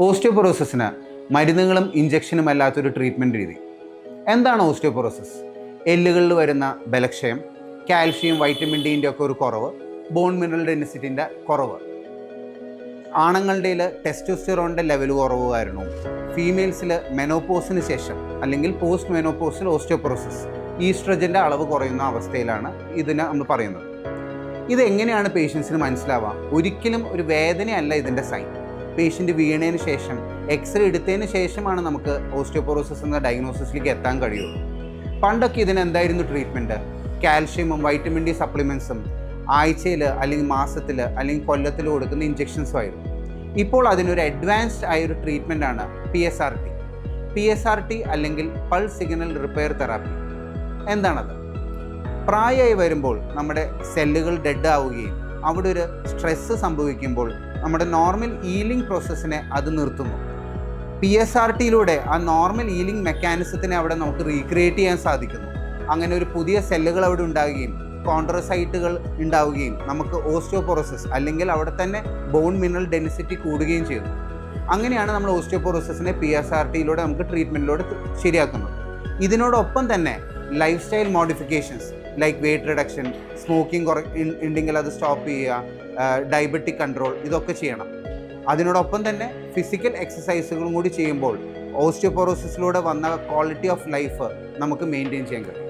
ഓസ്റ്റിയോപൊറോസിസിന് മരുന്നുകളും ഇഞ്ചക്ഷനും അല്ലാത്തൊരു ട്രീറ്റ്മെന്റ് രീതി. എന്താണ് ഓസ്റ്റിയോപൊറോസിസ്? എല്ലുകളിൽ വരുന്ന ബലക്ഷയം കാൽഷ്യം വൈറ്റമിൻ ഡിന്റെ ഒക്കെ ഒരു കുറവ് ബോൺ മിനറൽ ഡെൻസിറ്റിന്റെ കുറവ്. ആണുങ്ങളുടെയിൽ ടെസ്റ്റോസ്റ്റിറോണിന്റെ ലെവൽ കുറവ് കാരണം ഫീമെയിൽസിൽ മെനോപോസിന് ശേഷം അല്ലെങ്കിൽ പോസ്റ്റ് മെനോപോസിൽ ഓസ്റ്റിയോപൊറോസിസ് ഈസ്ട്രജന്റെ അളവ് കുറയുന്ന അവസ്ഥയിലാണ് ഇതിന് നമ്മൾ പറയുന്നത്. ഇത് എങ്ങനെയാണ് പേഷ്യൻസിന് മനസ്സിലാവുക ഒരിക്കലും ഒരു വേദനയല്ല ഇതിന്റെ സൈൻ പേഷ്യന്റ് വീണതിന് ശേഷം എക്സ്റേ എടുത്തതിന് ശേഷമാണ് നമുക്ക് ഓസ്റ്റിയോപോറോസിസ് എന്ന ഡയഗ്നോസിസിലേക്ക് എത്താൻ കഴിയുള്ളൂ പണ്ടൊക്കെ ഇതിന് എന്തായിരുന്നു ട്രീറ്റ്മെന്റ് കാൽഷ്യമും വൈറ്റമിൻ ഡി സപ്ലിമെൻസും ആഴ്ചയിൽ അല്ലെങ്കിൽ മാസത്തിൽ അല്ലെങ്കിൽ കൊല്ലത്തിൽ കൊടുക്കുന്ന ഇഞ്ചെക്ഷൻസും ആയിരുന്നു. ഇപ്പോൾ അതിനൊരു അഡ്വാൻസ്ഡ് ആയ ഒരു ട്രീറ്റ്മെന്റ് ആണ് P S R T P S R T അല്ലെങ്കിൽ പൾസ് സിഗ്നൽ റിപ്പയർ തെറാപ്പി എന്താണത്? പ്രായമായി വരുമ്പോൾ നമ്മുടെ സെല്ലുകൾ ഡെഡ് ആവുകയും അവിടെ ഒരു സ്ട്രെസ്സ് സംഭവിക്കുമ്പോൾ നമ്മുടെ നോർമൽ ഈലിംഗ് പ്രോസസ്സിനെ അത് നിർത്തുന്നു. പി എസ് ആർ ടിയിലൂടെ ആ നോർമൽ ഈലിംഗ് മെക്കാനിസത്തിനെ അവിടെ നമുക്ക് റീക്രിയേറ്റ് ചെയ്യാൻ സാധിക്കുന്നു. അങ്ങനെ ഒരു പുതിയ സെല്ലുകൾ അവിടെ ഉണ്ടാവുകയും കോൺട്രസൈറ്റുകൾ ഉണ്ടാവുകയും നമുക്ക് ഓസ്റ്റിയോപൊറോസിസ് അല്ലെങ്കിൽ അവിടെ തന്നെ ബോൺ മിനറൽ ഡെൻസിറ്റി കൂടുകയും ചെയ്യുന്നു. അങ്ങനെയാണ് നമ്മൾ ഓസ്റ്റിയോപൊറോസിസിനെ പി എസ് ആർ ടിയിലൂടെ നമുക്ക് ട്രീറ്റ്മെന്റിലൂടെ ശരിയാക്കുന്നത്. ഇതിനോടൊപ്പം തന്നെ lifestyle modifications like weight reduction smoking കുറ ഉണ്ടെങ്കിൽ അത് സ്റ്റോപ്പ് ചെയ്യുക ഡയബറ്റിക് കൺട്രോൾ ഇതൊക്കെ ചെയ്യണം. അതിനോടൊപ്പം തന്നെ ഫിസിക്കൽ എക്സസൈസുകളും കൂടി ചെയ്യുമ്പോൾ ഓസ്റ്റിയോപോറോസിസിലൂടെ വന്ന ക്വാളിറ്റി ഓഫ് ലൈഫ് നമുക്ക് മെയിന്റെയിൻ ചെയ്യാൻ കഴിയും.